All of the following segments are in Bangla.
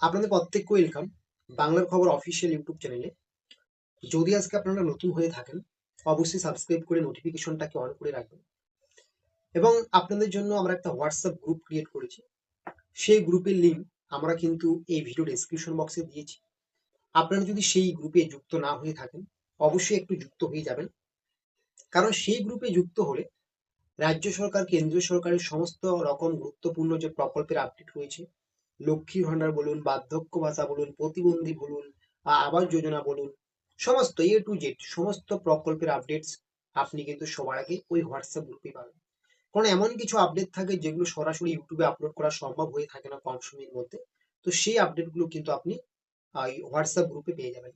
আপনাদের প্রত্যেককে ওয়েলকাম বাংলার খবর অফিসিয়াল ইউটিউব চ্যানেলে যদি আজকে আপনারা নতুন হয়ে থাকেন, অবশ্যই সাবস্ক্রাইব করে নোটিফিকেশনটাকে অন করে রাখবেন। এবং আপনাদের জন্য আমরা একটা হোয়াটসঅ্যাপ গ্রুপ ক্রিয়েট করেছি। সেই গ্রুপের লিঙ্ক আমরা কিন্তু এই ভিডিও ডেসক্রিপশন বক্সে দিয়েছি। আপনারা যদি সেই গ্রুপে যুক্ত না হয়ে থাকেন, অবশ্যই একটু যুক্ত হয়ে যাবেন। কারণ সেই গ্রুপে যুক্ত হলে রাজ্য সরকার, কেন্দ্রীয় সরকারের সমস্ত রকম গুরুত্বপূর্ণ যে প্রকল্পের আপডেট রয়েছে লক্ষ্মীর ভান্ডার বলুন, বার্ধক্য ভাতা বলুন, প্রতিবন্ধী বলুন আবাস যোজনা বলুন, সমস্ত এ টু জেড সমস্ত প্রকল্পের আপডেটস আপনি কিন্তু সবার আগে ওই হোয়াটসঅ্যাপ গ্রুপে পাবেন। কারণ এমন কিছু আপডেট থাকে যেগুলো সরাসরি ইউটিউবে আপলোড করা সম্ভব হয়ে থাকে না কম সময়ের মধ্যে। তো সেই আপডেটগুলো কিন্তু আপনি এই হোয়াটসঅ্যাপ গ্রুপে পেয়ে যাবেন।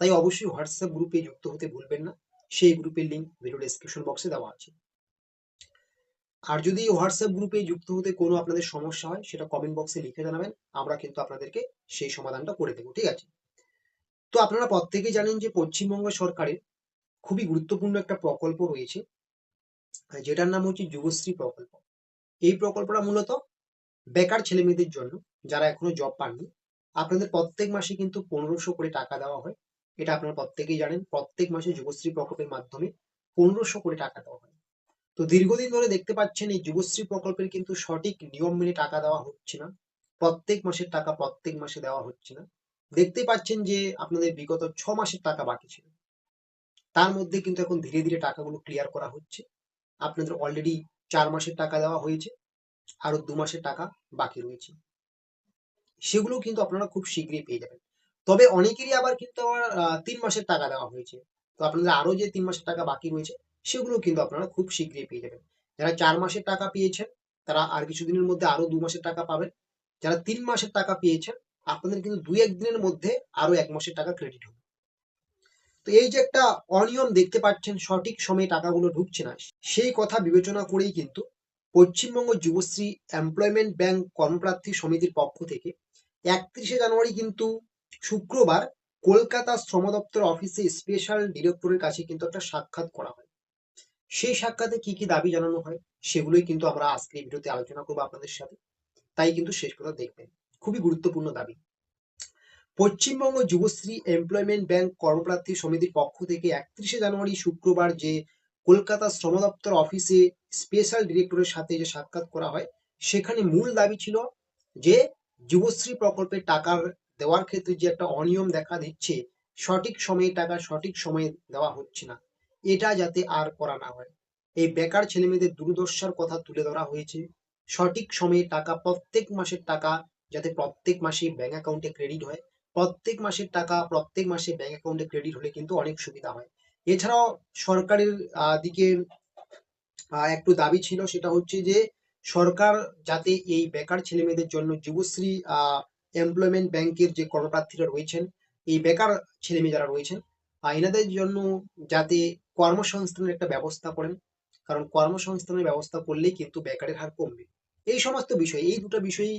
তাই অবশ্যই হোয়াটসঅ্যাপ গ্রুপে যুক্ত হতে ভুলবেন না। সেই গ্রুপের লিঙ্ক ভিডিও ডেসক্রিপশন বক্সে দেওয়া আছে। আর যদি হোয়াটসঅ্যাপ গ্রুপে যুক্ত হতে কোনো আপনাদের সমস্যা হয়, সেটা কমেন্ট বক্সে লিখে জানাবেন, আমরা কিন্তু আপনাদেরকে সেই সমাধানটা করে দেবো, ঠিক আছে? তো আপনারা প্রত্যেকেই জানেন যে পশ্চিমবঙ্গ সরকারের খুবই গুরুত্বপূর্ণ একটা প্রকল্প রয়েছে, যেটার নাম হচ্ছে যুবশ্রী প্রকল্প। এই প্রকল্পটা মূলত বেকার ছেলে মেয়েদের জন্য, যারা এখনও জব পাননি, আপনাদের প্রত্যেক মাসে কিন্তু পনেরোশো করে টাকা দেওয়া হয়। এটা আপনারা প্রত্যেকেই জানেন, প্রত্যেক মাসে যুবশ্রী প্রকল্পের মাধ্যমে পনেরোশো করে টাকা দেওয়া তো দীর্ঘদিন ধরে দেখতে পাচ্ছেন এই যুবশ্রী প্রকল্পের কিন্তু সঠিক নিয়ম মেনে টাকা দেওয়া হচ্ছে না। প্রত্যেক মাসের টাকা প্রত্যেক মাসে দেওয়া হচ্ছে না। দেখতে পাচ্ছেন যে আপনাদের বিগত ছ মাসের টাকা বাকি ছিল। তার মধ্যে কিন্তু এখন ধীরে ধীরে টাকাগুলো ক্লিয়ার করা হচ্ছে। আপনাদের অলরেডি চার মাসের টাকা দেওয়া হয়েছে আরও দু মাসের টাকা বাকি রয়েছে। সেগুলো কিন্তু আপনারা খুব শীঘ্রই পেয়ে যাবেন। তবে অনেকেরই আবার কিন্তু আহ, তিন মাসের টাকা দেওয়া হয়েছে। তো আপনাদের আরও যে তিন মাসের টাকা বাকি রয়েছে সেগুলো কিন্তু আপনারা খুব শীঘ্রই পেয়ে যাবেন। যারা চার মাসের টাকা পেয়েছেন, তারা আর কিছুদিনের মধ্যে আরও দু মাসের টাকা পাবেন। যারা তিন মাসের টাকা পেয়েছেন, আপনাদের কিন্তু দুই একদিনের মধ্যে আরও এক মাসের টাকা ক্রেডিট হবে। তো এই যে একটা অনিয়ম দেখতে পাচ্ছেন, সঠিক সময়ে টাকাগুলো ঢুকছে না, সেই কথা বিবেচনা করেই কিন্তু পশ্চিমবঙ্গ যুবশ্রী এমপ্লয়মেন্ট ব্যাংক কর্মপ্রার্থী সমিতির পক্ষ থেকে একত্রিশে জানুয়ারি কিন্তু শুক্রবার কলকাতা শ্রম দপ্তর অফিসে স্পেশাল ডিরেক্টরের কাছে কিন্তু একটা সাক্ষাৎ করা হয়। সেই সাক্ষাতে কি কি দাবি জানানো হয়, সেগুলোই কিন্তু আমরা আজকে ভিডিওতে আলোচনা করব আপনাদের সাথে। তাই কিন্তু শেষ পর্যন্ত দেখবেন। খুবই গুরুত্বপূর্ণ দাবি। পশ্চিমবঙ্গ যুবশ্রী এমপ্লয়মেন্ট ব্যাংক কর্মপ্রার্থী সমিতির পক্ষ থেকে একত্রিশে জানুয়ারি শুক্রবার যে কলকাতা শ্রম দপ্তর অফিসে স্পেশাল ডিরেক্টরের সাথে যে সাক্ষাৎ করা হয়, সেখানে মূল দাবি ছিল যে যুবশ্রী প্রকল্পের টাকার দেওয়ার ক্ষেত্রে যে একটা অনিয়ম দেখা দিচ্ছে, সঠিক সময়ে টাকা সঠিক সময়ে দেওয়া হচ্ছে না। এটা যাতে আর করা না হয়। এই বেকার ছেলেমেয়েদের দুর্দশার কথা তুলে ধরা হয়েছে। সঠিক সময়ে টাকা, প্রত্যেক মাসের টাকা যাতে প্রত্যেক মাসে ব্যাংক অ্যাকাউন্টে ক্রেডিট হয়, প্রত্যেক মাসের টাকা প্রত্যেক মাসে ব্যাংক অ্যাকাউন্টে ক্রেডিট হলে কিন্তু অনেক সুবিধা হয়। এছাড়াও সরকারের দিকে একটু দাবি ছিল, সেটা হচ্ছে যে সরকার যাতে এই বেকার ছেলেমেয়েদের জন্য যুবশ্রী এমপ্লয়মেন্ট ব্যাংকের যে কর্মপ্রার্থীরা রয়েছেন, এই বেকার ছেলেমেয়ে যারা রয়েছেন এনাদের জন্য যাতে কর্মসংস্থানের একটা ব্যবস্থা করেন। কারণ কর্মসংস্থানের ব্যবস্থা করলেই কিন্তু বেকারের হার কমবে। এই সমস্ত বিষয়, এই দুটো বিষয়ই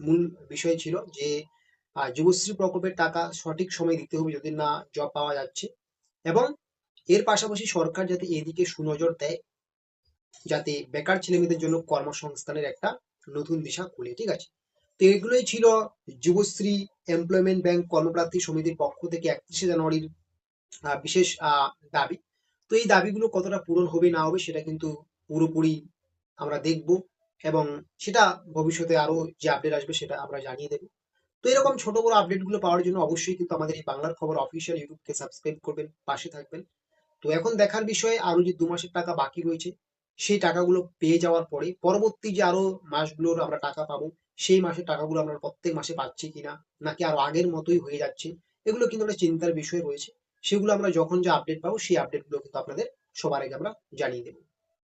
মূল বিষয় ছিল যে যুবশ্রী প্রকল্পের টাকা সঠিক সময় দিতে হবে যদি না জব পাওয়া যাচ্ছে এবং এর পাশাপাশি সরকার যাতে এদিকে সুনজর দেয়, যাতে বেকার ছেলেমেয়েদের জন্য কর্মসংস্থানের একটা নতুন দিশা খুলে, ঠিক আছে? তো এগুলোই ছিল যুবশ্রী এমপ্লয়মেন্ট ব্যাংক কর্মপ্রার্থী সমিতির পক্ষ থেকে একত্রিশে জানুয়ারির বিশেষ দাবি। এই দাবিগুলো কতটা পূরণ হবে না হবে সেটা কিন্তু পুরোপুরি আমরা দেখব এবং সেটা ভবিষ্যতে আরও যে আপডেট আসবে সেটা আমরা জানিয়ে দেবো। তো এরকম ছোট বড় আপডেটগুলো পাওয়ার জন্য অবশ্যই কিন্তু আমাদের এই বাংলার খবর অফিসিয়াল ইউটিউবকে সাবস্ক্রাইব করবেন, পাশে থাকবেন। তো এখন দেখার বিষয়ে আরও যে দু মাসের টাকা বাকি রয়েছে, সেই টাকাগুলো পেয়ে যাওয়ার পরে পরবর্তী যে আরও মাসগুলোর আমরা টাকা পাবো, সেই মাসের টাকাগুলো আমরা প্রত্যেক মাসে পাচ্ছি কিনা, নাকি আরও আগের মতোই হয়ে যাচ্ছে, এগুলো কিন্তু একটা চিন্তার বিষয় রয়েছে। সেগুলো আমরা যখন যা আপডেট পাবো, সেই আপডেটগুলো কিন্তু আপনাদের সবার আগে আমরা জানিয়ে দেবো।